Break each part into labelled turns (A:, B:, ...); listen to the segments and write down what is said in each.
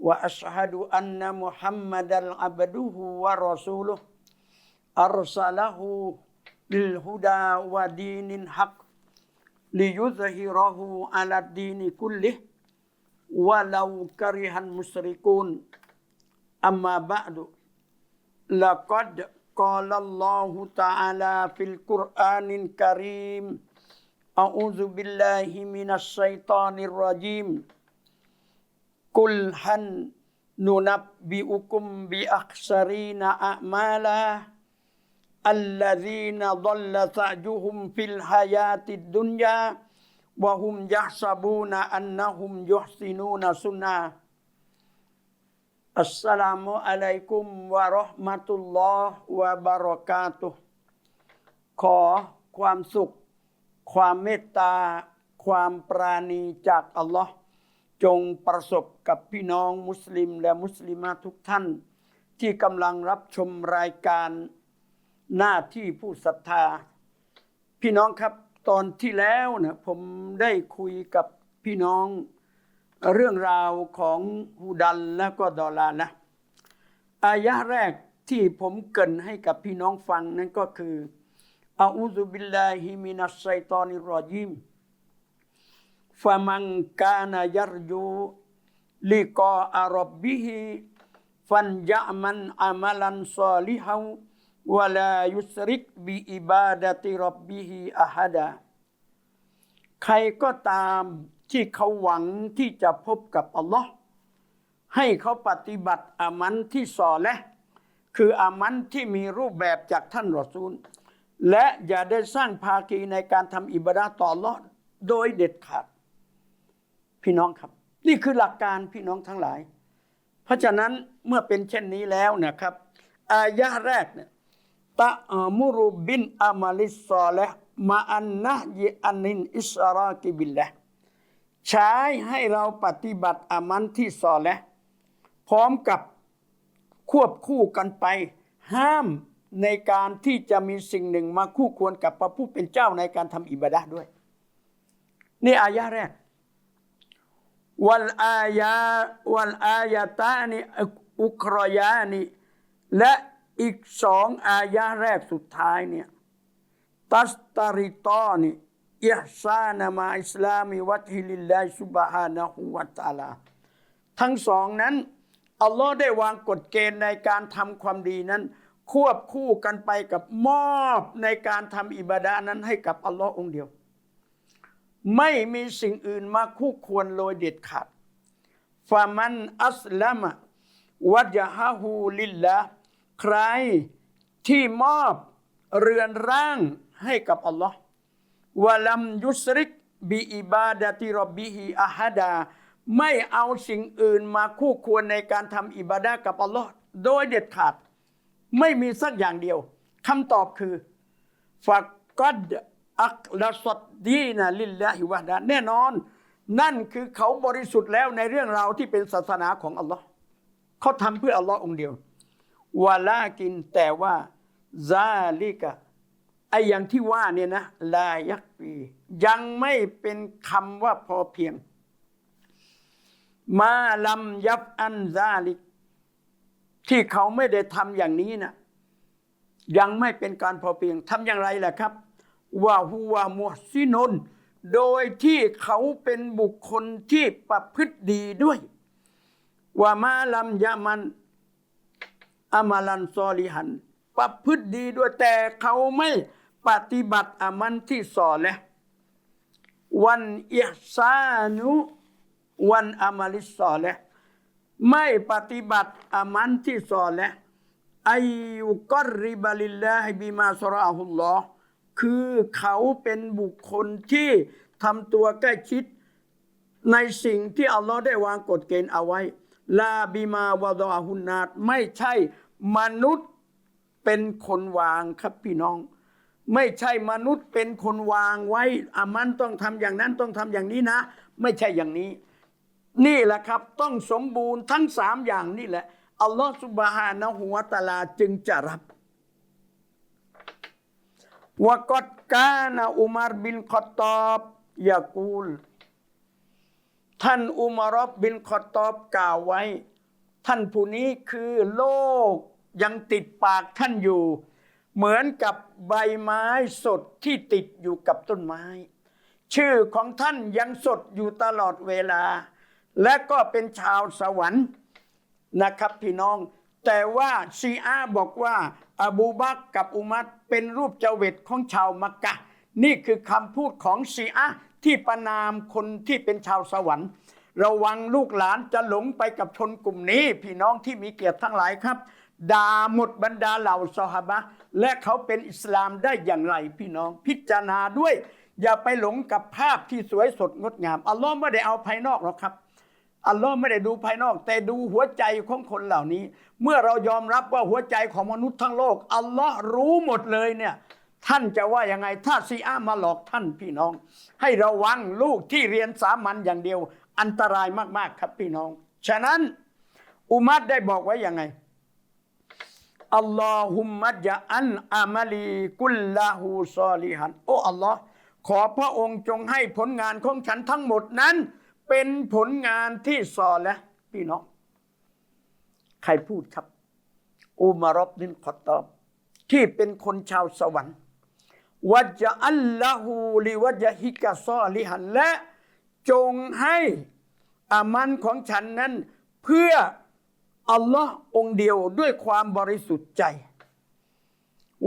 A: وأشهد أن محمدا عبده ورسوله أرسله بالهدى ودين الحق ليظهره على الدين كله ولو كره المشركون أما بعد لقد قال الله تعالى في القرآن الكريم أعوذ بالله من الشيطان الرجيم Kul han nunabbi'ukum bi aksarina a'mala alladzina dhalla sa'juhum fil hayati dunya wa hum yahsabuna annahum yuhsinuna sunnah Assalamualaikum warahmatullahi wabarakatuh ขอความสุข ความเมตตา ความปราณีจากอัลลอฮ์ จงประสบกับพี่น้องมุสลิมและมุสลิมาทุกท่าน ที่กำลังรับชมรายการหน้าที่ผู้ศรัทธา พี่น้องครับตอนที่แล้วนะผมได้คุยกับพี่น้องเรื่องราวของฮูดันและก็ดอลานะอายะแรกที่ผมเกินให้กับพี่น้องฟังนั่นก็คืออาอูซุบิลลาฮิมินัสไซตอนิร ฟะมังกานายัรยูลิกออารบบิฮิฟันยะมันอามัลันซอลิฮาวะลายุสริกบิอิบาดติรบบิฮิอะดาใครก็ตามที่เขาหวังที่จะพบกับอัลลอฮ์ให้เขาปฏิบัติอามันที่สอและคืออามันที่มีรูปแบบจากท่านรอซูล และอย่าได้สร้างภาคีในการทำอิบาดาต่อลอดโดยเด็ดขาด พี่น้องครับ นี่คือหลักการพี่น้องทั้งหลาย เพราะฉะนั้นเมื่อเป็นเช่นนี้แล้วนะครับ อายะแรกเนี่ยตะอามุรุบินอามาลิสซอและมาอันนะยอันนินอิสรากิบิลละใช้ให้เราปฏิบัติอามันที่ซอและพร้อมกับควบคู่กันไป ห้ามในการที่จะมีสิ่งหนึ่งมาคู่ควรกับพระผู้เป็นเจ้าในการทำอิบาดะด้วย นี่อายะแรก วัลอายาวัลอายาตานีอุครยานีและอีกสองอายะแรกสุดท้ายเนี่ยตัสตาริตอนีอิฮซานามาอิสลามีวัตฮิลิลลาฮิซุบฮานะฮูวะตาลาทั้งสองนั้น อัลลอฮ์ได้วางกฎเกณฑ์ในการทำความดีนั้น ควบคู่กันไปกับมอบในการทำอิบาดานั้นให้กับอัลลอฮ์องเดียว ไม่มีสิ่งอื่นมาคู่ควรโดยเด็ดขาดฟามันอัสลามะวัจฮะฮูลิลละใครที่มอบเรือนร่างให้กับอัลลอฮ์วะลัมยุสริกบิอิบาดะติรบบิฮิอาฮัดา ไม่เอาสิ่งอื่นมาคู่ควรในการทำอิบาดะกับอัลลอฮ์โดยเด็ดขาด ไม่มีสักอย่างเดียวคำตอบคือฟักกัด อักลสดดีนะลิลลาฮิวะดาแน่นอน นั่นคือเขาบริสุทธิ์แล้วในเรื่องราวที่เป็นศาสนาของอัลลอฮ์เขาทำเพื่ออัลลอฮ์องเดียววาลากินแต่ว่าซาลิกะไออย่างที่ว่าเนี่ยนะลายักปียังไม่เป็นคำว่าพอเพียง มาลำยับอันซาลิก ที่เขาไม่ได้ทำอย่างนี้นะยังไม่เป็นการพอเพียงทำอย่างไรล่ะครับ ว่าหัวมุฮซินนโดยที่เขาเป็นบุคคลที่ประพฤติดีด้วย ว่ามาลัมยามันอามาลันซอลิหัน ประพฤติดีด้วยแต่เขาไม่ปฏิบัติอามันที่สอนและวันอิฮซานุวันอามาลิสอและไม่ปฏิบัติอามันที่สอนและอายุกอริบาลิลลาฮิบิมาสราฮุลลอฮ์ คือเขาเป็นบุคคลที่ทำตัวใกล้ชิดในสิ่งที่อัลลอฮ์ได้วางกฎเกณฑ์เอาไว้ ลาบิมาวะดอฮุนนาตไม่ใช่มนุษย์เป็นคนวางครับพี่น้อง ไม่ใช่มนุษย์เป็นคนวางไว้อามันต้องทำอย่างนั้นต้องทำอย่างนี้นะ ไม่ใช่อย่างนี้ นี่แหละครับต้องสมบูรณ์ทั้งสามอย่างนี่แหละอัลลอฮ์สุบฮานะฮูวตาลาจึงจะรับ วะกอดกานะอุมารบินขอตอบยากูล ท่านอุมารบบินขอตอบกล่าวไว้ ท่านผู้นี้คือโลกยังติดปากท่านอยู่ เหมือนกับใบไม้สดที่ติดอยู่กับต้นไม้ ชื่อของท่านยังสดอยู่ตลอดเวลา และก็เป็นชาวสวรรค์นะครับพี่น้อง แต่ว่าชีอาบอกว่า อบูบักกับอุมัดเป็นรูปเจเวตของชาวมักกะ นี่คือคำพูดของชีอาที่ประนามคนที่เป็นชาวสวรรค์ ระวังลูกหลานจะหลงไปกับชนกลุ่มนี้ พี่น้องที่มีเกียรติทั้งหลายครับด่าหมดบรรดาเหล่าซอฮาบะและเขาเป็นอิสลามได้อย่างไรพี่น้องพิจารณาด้วย อย่าไปหลงกับภาพที่สวยสดงดงาม อัลลอฮ์ไม่ได้เอาภายนอกหรอกครับ อัลลอฮ์ไม่ได้ดูภายนอก แต่ดูหัวใจของคนเหล่านี้ เมื่อเรายอมรับว่าหัวใจของมนุษย์ทั้งโลก อัลลอฮ์รู้หมดเลยเนี่ย ท่านจะว่ายังไงถ้าซีอามาหลอกท่านพี่น้อง ให้ระวังลูกที่เรียนสามัญอย่างเดียว อันตรายมาก ๆ ครับพี่น้อง ฉะนั้น อุมัดได้บอกไว้ยังไงอัลลอฮุมมัจอันอามาลีกุลลาหูซอลิฮันโอ้อัลลอฮ์ขอพระองค์จงให้ผลงานของฉันทั้งหมดนั้น เป็นผลงานที่ซอและพี่น้อง ใครพูดครับ อุมารบนินขอตอบ ที่เป็นคนชาวสวรรค์วัจอัลละหูลิวัจฮิกะซอลิฮันและจงให้อามันของฉันนั้น เพื่ออัลลอฮ์องเดียวด้วยความบริสุทธิ์ใจ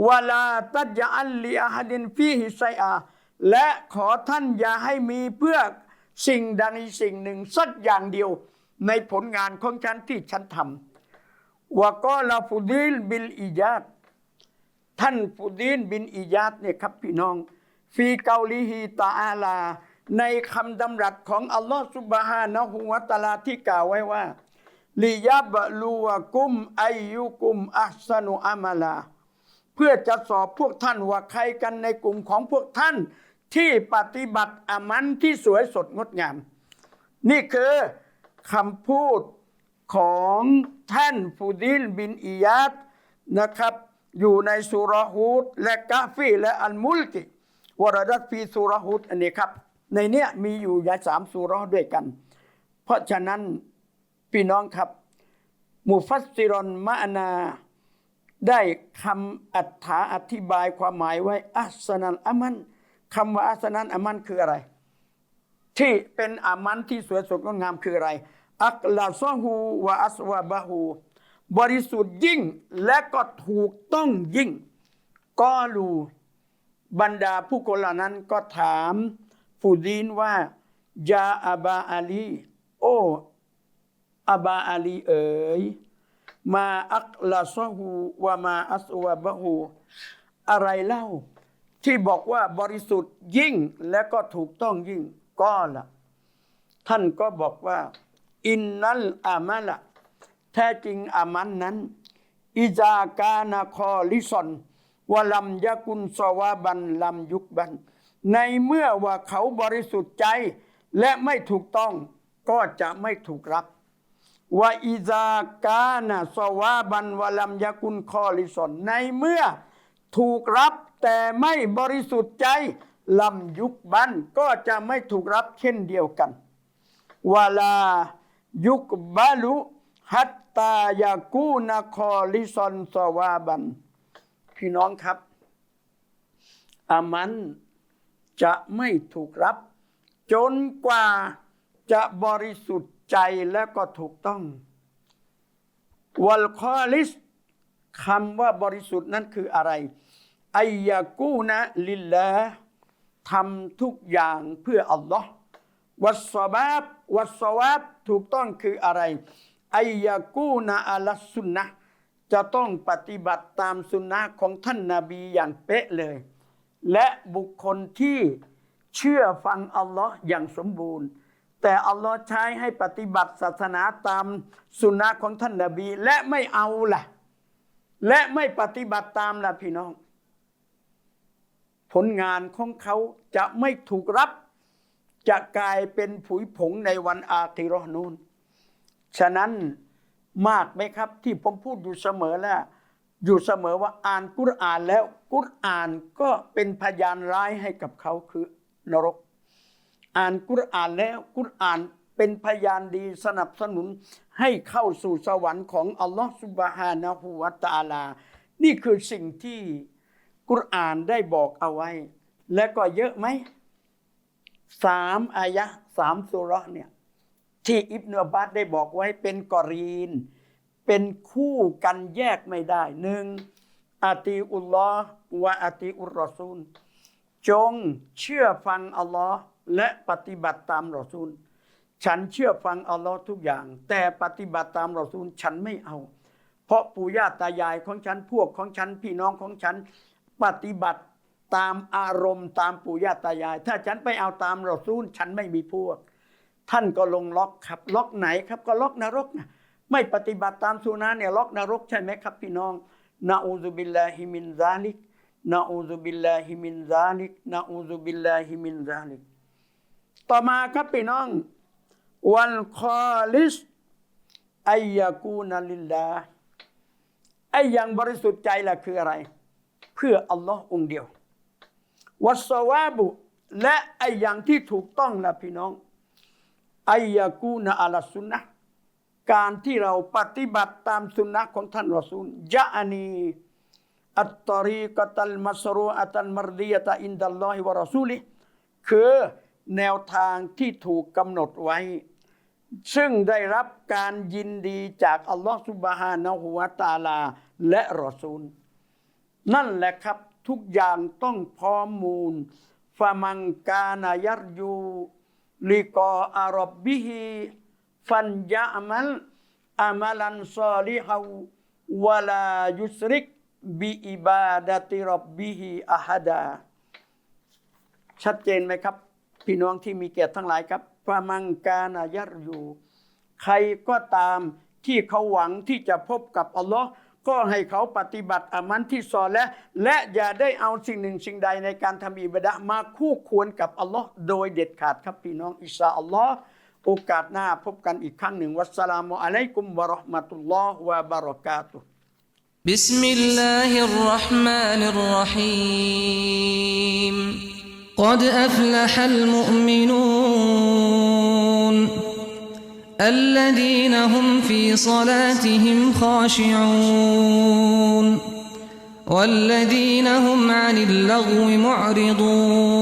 A: วลาตัจอัลลีอาฮดินฟีฮิไซอาและขอท่านอย่าให้มีเพื่อสิ่งใดสิ่งหนึ่งสักอย่างเดียวในผลงานของฉันที่ฉันทำ วก็ลาฟุดิลบิลอิยาดท่านฟุดีนบินอิยาดเนี่ยครับพี่น้อง ฟีเกาลิฮีตาอาลา ในคำดำรัสของอัลลอฮฺสุบฮานะฮูวะตาลาที่กล่าวไว้ว่าลิยับลูวกุมอายุกุมอัสนุอามาลา เพื่อจะสอบพวกท่านว่าใครกันในกลุ่มของพวกท่านที่ปฏิบัติอามันที่สวยสดงดงาม นี่คือคำพูด ของท่านฟูดิลบินอิยาดนะครับ อยู่ในสุรฮูดและกาฟีและอัลมุลกิวรดัตฟีสุรฮูดอันนี้ครับ ในเนี้ยมีอยู่ยาสามสุรด้วยกัน เพราะฉะนั้นพี่น้องครับมุฟัสซิรอนมะนา ได้คำอัฏฐาอธิบายความหมายไว้อัสนันอามันคำว่าอัสนันอามันคืออะไร ที่เป็นอามันที่สวยสดงดงามคืออะไร อักลาซอฮูวะอัสวาบะฮูบริสุทธิ์ยิ่งและก็ถูกต้องยิ่งก็รูบรรดาผู้คนเหล่านั้นก็ถามฟูดีนว่ายาอาบาอาลีโออาบาอาลีเอ๋ยมาอักลาซอฮูวะมาอัสวาบะฮูอะไรเล่า ที่บอกว่าบริสุทธิ์ยิ่งและก็ถูกต้องยิ่งก็ละท่านก็บอกว่า อินนัลอามาละแท้จริงอามันนั้นอิจากานาคอลิซอนวลัมยะกุนสวาบันลัมยุกบัน ในเมื่อว่าเขาบริสุทธิ์ใจ และไม่ถูกต้องก็จะไม่ถูกรับว่าอิจากานาสวาบันวลัมยะกุนคอลิซอนในเมื่อถูกรับแต่ไม่บริสุทธิ์ใจลำยุกบันก็จะไม่ถูกรับเช่นเดียวกันวลา ยุกบาลุฮัตตายากูนาคอลิซอนสวาบัน พี่น้องครับอามันจะไม่ถูกรับ จนกว่าจะบริสุทธิ์ใจและก็ถูกต้อง วัลคอลิสคำว่าบริสุทธิ์นั้นคืออะไรอายากูนะลิลละทำทุกอย่างเพื่ออัลลอฮ์ วัสซบาบวัสวาบถูกต้องคืออะไรอายากูนะอัลสุนนะจะต้องปฏิบัติตามสุนนะของท่านนาบีอย่างเป๊ะเลย และบุคคลที่เชื่อฟังอัลลอฮ์อย่างสมบูรณ์ แต่อัลลอฮ์ใช้ให้ปฏิบัติศาสนาตามสุนนะของท่านนาบี และไม่เอาล่ะ และไม่ปฏิบัติตามล่ะพี่น้อง ผลงานของเขาจะไม่ถูกรับ จะกลายเป็นผุยผงในวันอาคิราะห์นูนฉะนั้นมากไหมครับ ที่ผมพูดอยู่เสมอแล้วอยู่เสมอว่าอ่านกุรอานแล้วกุรอานก็เป็นพยานร้ายให้กับเขาคือนรก อ่านกุรอานแล้วกุรอานเป็นพยานดีสนับสนุนให้เข้าสู่สวรรค์ของอัลลอฮฺสุบฮานะฮูวะตาลา นี่คือสิ่งที่กุรอานได้บอกเอาไว้ และก็เยอะไหม สามอายะห์สามสุรเนี่ยที่อิบนาอับาสได้บอกไว้เป็นกอรีน เป็นคู่กันแยกไม่ได้หนึ่งอาตีอุลลอฮ์วะอาตีอุรอซูล จงเชื่อฟังอัลลอฮ์และปฏิบัติตามรอซูล ฉันเชื่อฟังอัลลอฮ์ทุกอย่าง แต่ปฏิบัติตามรอซูลฉันไม่เอา เพราะปู่ย่าตายายของฉันพวกของฉันพี่น้องของฉันปฏิบัติ ตามอารมณ์ตามปู่ย่าตายาย ถ้าฉันไปเอาตามรอซูลฉันไม่มีพวก ท่านก็ลงล็อกครับ ล็อกไหนครับก็ล็อกนรกนะไม่ปฏิบัติตามสุนาเนี่ยล็อกนรกใช่ไหมครับ พี่น้องนะอูซุบิลลาฮิมินซาลิกนะอูซุบิลลาฮิมินซาลิกนะอูซุบิลลาฮิมินซาลิกต่อมาครับพี่น้อง วันคอลิสอายากูนาลิลลาไอ้อย่างบริสุทธิ์ใจล่ะคืออะไร เพื่ออัลลอฮ์องเดียว วัสวาบุ และไออย่างที่ถูกต้องละพี่น้องไอยากูนะอัลสุนนะการที่เราปฏิบัติตามสุนนะของท่านรอซูลยะอานีอัตตอรีกตัลมัสรูอัตัลมรดียะตะอินดัลลอฮิวะรอซูลิคือแนวทางที่ถูกกำหนดไว้ ซึ่งได้รับการยินดีจากอัลลอฮฺสุบฮานะฮูวะตาลา และรอซูล นั่นแหละครับ ทุกอย่างต้องพร้อมมูลฟามังกานายัรยูลิกออารบบิฮิฟันยะมัลอามัลันซอลิฮาวะลายุสริกบิอิบาดติรับบิฮิอะฮดา ชัดเจนไหมครับ พี่น้องที่มีเกียรติทั้งหลายครับฟามังกานายัรยูใครก็ตามที่เขาหวังที่จะพบกับอัลลอฮ์ ก็ให้เขาปฏิบัติอามันที่ซอและ และอย่าได้เอาสิ่งหนึ่งสิ่งใดในการทำอิบาดะห์มาคู่ควรกับอัลลอฮ์โดยเด็ดขาดครับพี่น้องอิชาอัลลอฮ์โอกาสหน้าพบกันอีกครั้งหนึ่ง วัสสลามุอะลัยกุมวะเราะห์มะตุลลอฮ์วะบะเราะกาตุฮ์
B: بسم الله الرحمن الرحيم قد أفلح المؤمنون الذين هم في صلاتهم خاشعون والذين هم عن اللغو معرضون